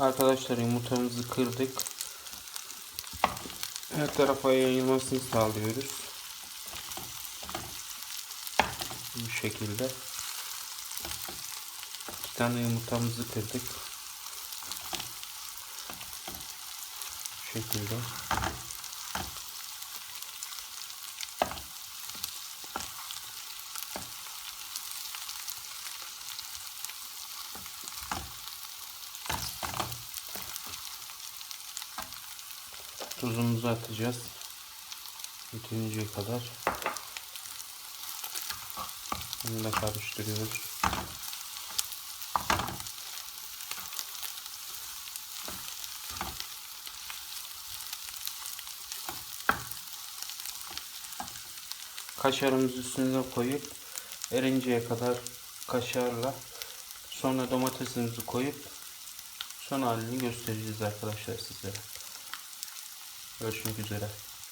Arkadaşlar yumurtamızı kırdık. Her tarafa yayılmasını sağlıyoruz. Bu şekilde. İki tane yumurtamızı kırdık. Bu şekilde. Tuzumuzu atacağız. Bitinceye kadar. Bunu da karıştırıyoruz. Kaşarımızı üstüne koyup erinceye kadar kaşarla sonra domatesimizi koyup son halini göstereceğiz arkadaşlar sizlere. Görüşmek üzere.